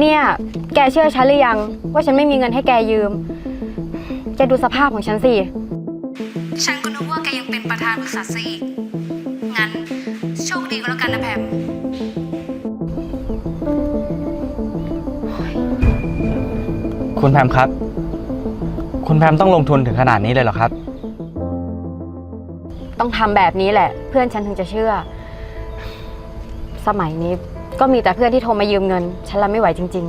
เนี่ย แกเชื่อฉันหรือยัง ว่าฉันไม่มีเงินให้แกยืม แกดูสภาพของฉันสิ ฉันก็นึกว่าแกยังเป็นประธานบริษัทซะอีก งั้น โชคดีก็แล้วกันนะแพมคุณแพมครับ คุณแพมต้องลงทุนถึงขนาดนี้เลยเหรอครับ ต้องทำแบบนี้แหละ เพื่อนฉันถึงจะเชื่อ สมัยนี้ ก็มีแต่เพื่อนที่โทรมายืมเงิน ฉันรับไม่ไหวจริง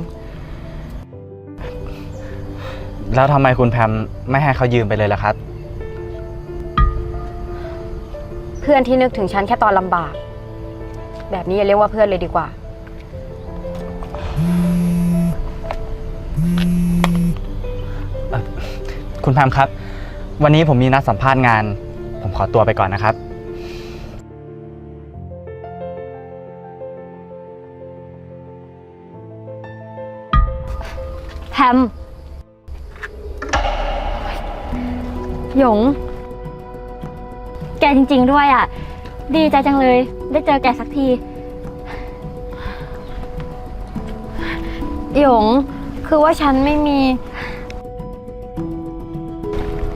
แล้วทำไมคุณแพมไม่ให้เขายืมไปเลยล่ะครับ ๆ เพื่อนที่นึกถึงฉันแค่ตอนลำบาก แบบนี้อย่าเรียกว่าเพื่อนเลยดีกว่า คุณแพมครับ วันนี้ผมมีนัดสัมภาษณ์งาน ผมขอตัวไปก่อนนะครับ หยง แกจริง ๆ ด้วยอะ ดีใจจังเลย ได้เจอแกสักที หยง คือว่าฉันไม่มี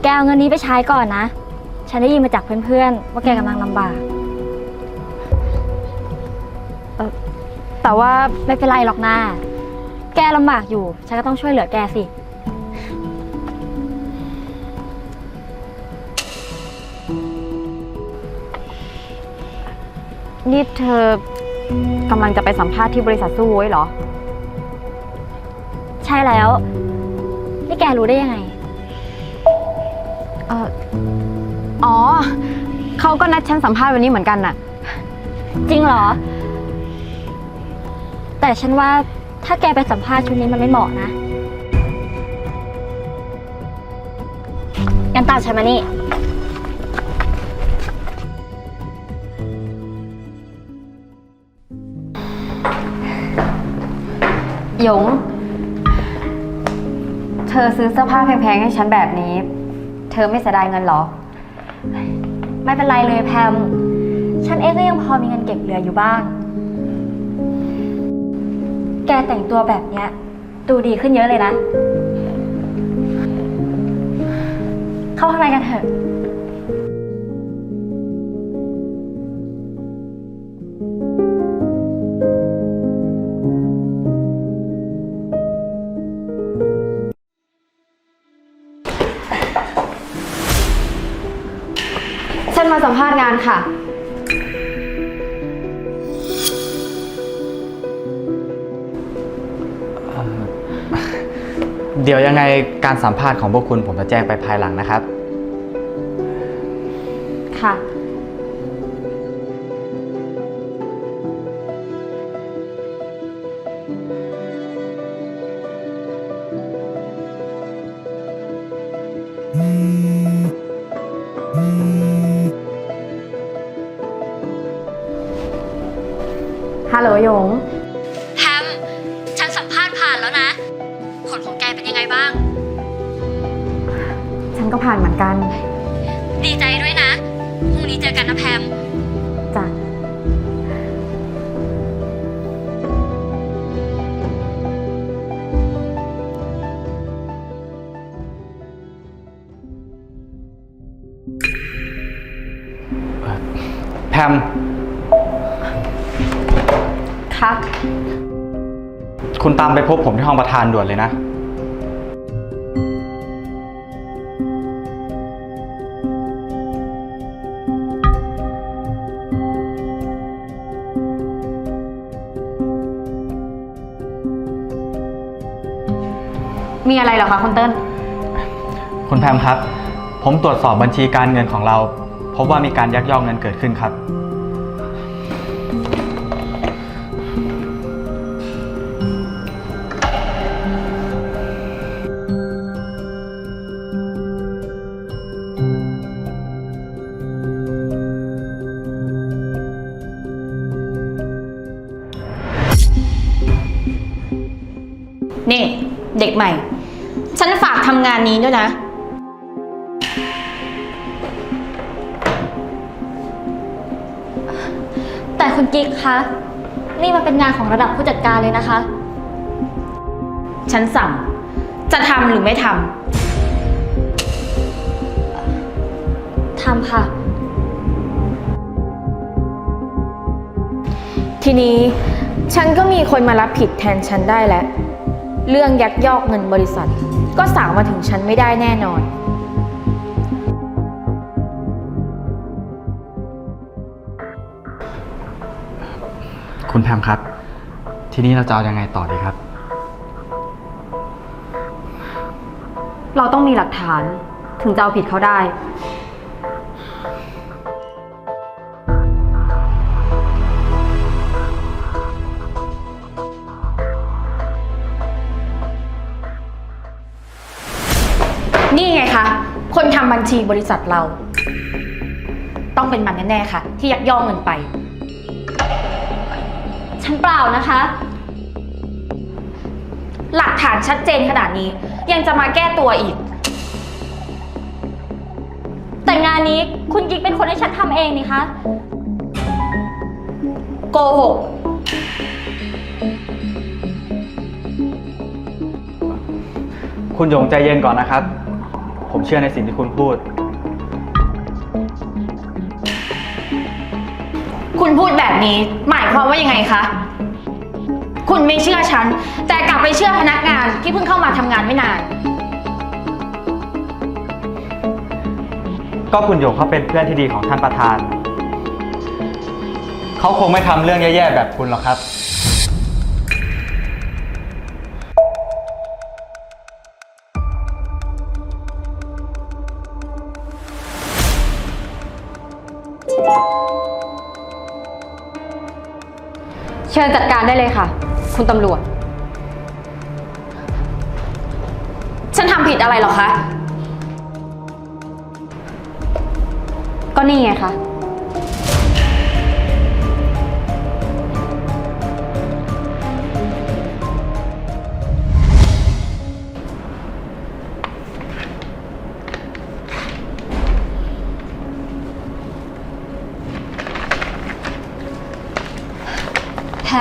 แกเอาเงินนี้ไปใช้ก่อนนะ ฉันได้ยินมาจากเพื่อนๆ ว่าแกกำลังลำบาก แต่ว่าไม่เป็นไรหรอกนาแกลำบากอยู่ ฉันก็ต้องช่วยเหลือแกสิ นี่เธอกำลังจะไปสัมภาษณ์ที่บริษัทสู้ไว้เหรอ ใช่แล้ว นี่แกรู้ได้ยังไง เอออ๋อ เขาก็นัดฉันสัมภาษณ์วันนี้เหมือนกันน่ะ จริงเหรอ แต่ฉันว่าถ้าแกไปสัมภาษณ์ชุดนี้มันไม่เหมาะนะ งั้นตามฉันมานี่ หยง เธอซื้อเสื้อผ้าแพงๆให้ฉันแบบนี้ เธอไม่เสียดายเงินเหรอ ไม่เป็นไรเลยแพม ฉันเองก็ยังพอมีเงินเก็บเหลืออยู่บ้าง แกแต่งตัวแบบเนี้ย ดูดีขึ้นเยอะเลยนะ เข้าข้างในกันเถอะ สัมภาษณ์งานค่ะ เดี๋ยวยังไงการสัมภาษณ์ของพวกคุณผมจะแจ้งไปภายหลังนะครับ ค่ะ หลหยง แพมฉันสัมภาษณ์ผ่านแล้วนะ ผลของแกเป็นยังไงบ้าง ฉันก็ผ่านเหมือนกัน ดีใจด้วยนะ พรุ่งนี้เจอกันนะแพมจ้ะ คุณตามไปพบผมที่ห้องประธานด่วนเลยนะ มีอะไรเหรอคะคุณเติ้ลคุณแพมครับ ผมตรวจสอบบัญชีการเงินของเรา พบว่ามีการยักยอกเงินเกิดขึ้นครับ นี่ เด็กใหม่ ฉันฝากทำงานนี้ด้วยนะ แต่คุณกิ๊กคะ นี่มันเป็นงานของระดับผู้จัดการเลยนะคะ ฉันสั่ง จะทำหรือไม่ททำค่ะำทีนี้ฉันก็มีคนมารับผิดแทนฉันได้แล้ว เรื่องยักยอกเงินบริษัท ก็สาวมาถึงฉันไม่ได้แน่นอน คุณแพมครับ ทีนี้เราจะเอายังไงต่อดีครับ เราต้องมีหลักฐานถึงจะเอาผิดเขาได้ ชีบริษัทเรา ต้องเป็นมันแน่ๆค่ะ ที่ยักยอกเงินไป ฉันเปล่านะคะ หลักฐานชัดเจนขนาดนี้ ยังจะมาแก้ตัวอีก แต่งานนี้คุณกิ๊กเป็นคนให้ฉันทำเองนี่คะโกหกคุณหยงใจเย็นก่อนนะครับ เชื่อในสิ่งที่คุณพูด คุณพูดแบบนี้หมายความว่ายังไงคะ คุณไม่เชื่อฉัน แต่กลับไปเชื่อพนักงานที่เพิ่งเข้ามาทำงานไม่นาน ก็คุณหยงเขาเป็นเพื่อนที่ดีของท่านประธาน เขาคงไม่ทำเรื่องแย่ๆแบบคุณหรอกครับ เชิญจัดการได้เลยค่ะ คุณตำรวจ ฉันทำผิดอะไรเหรอคะ ก็นี่ไงคะ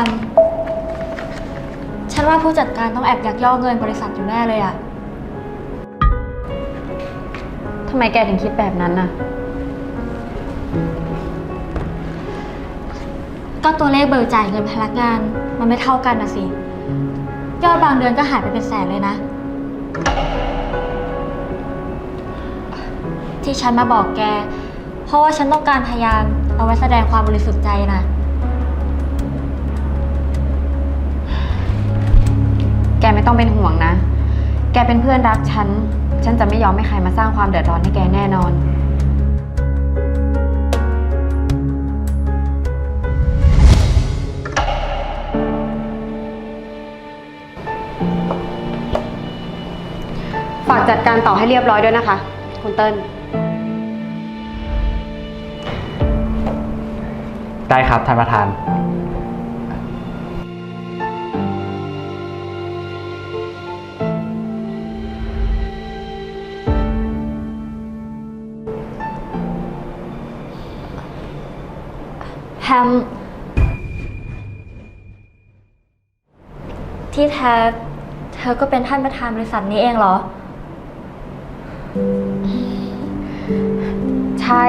ม ฉันว่าผู้จัดการต้องแอบยักยอกเงินบริษัทอยู่แน่เลยอะทำไมแกถึงคิดแบบนั้นน่ะ ก็ตัวเลขเบิกจ่ายเงินพนักงานมันไม่เท่ากันนะสิ ยอดบางเดือนก็หายไปเป็นแสนเลยนะ ที่ฉันมาบอกแก เพราะว่าฉันต้องการพยานเอาไว้แสดงความบริสุทธิ์ใจนะ แกไม่ต้องเป็นห่วงนะ แกเป็นเพื่อนรักฉัน ฉันจะไม่ยอมให้ใครมาสร้างความเดือดร้อนให้แกแน่นอน ฝากจัดการต่อให้เรียบร้อยด้วยนะคะ คุณเติ้ล ได้ครับท่านประธาน แพมที่แท้ เธอก็เป็นท่านประธานบริษัทนี้เองเหรอ ใช่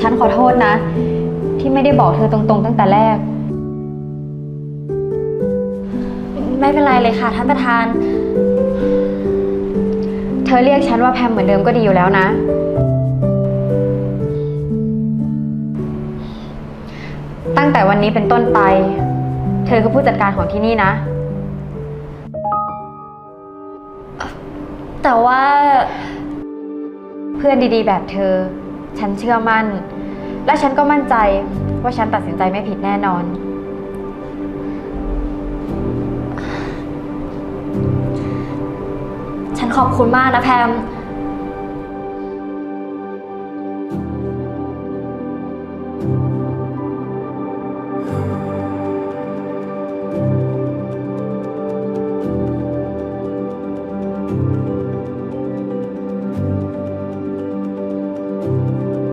ฉันขอโทษนะ ที่ไม่ได้บอกเธอตรงๆ ตั้งแต่แรก ไม่เป็นไรเลยค่ะ ท่านประธาน เธอเรียกฉันว่าแพมเหมือนเดิมก็ดีอยู่แล้วนะ ตั้งแต่วันนี้เป็นต้นไป เธอคือผู้จัดการของที่นี่นะ แต่ว่าเพื่อนดีๆ แบบเธอ ฉันเชื่อมั่น และฉันก็มั่นใจว่าฉันตัดสินใจไม่ผิดแน่นอน ฉันขอบคุณมากนะแพม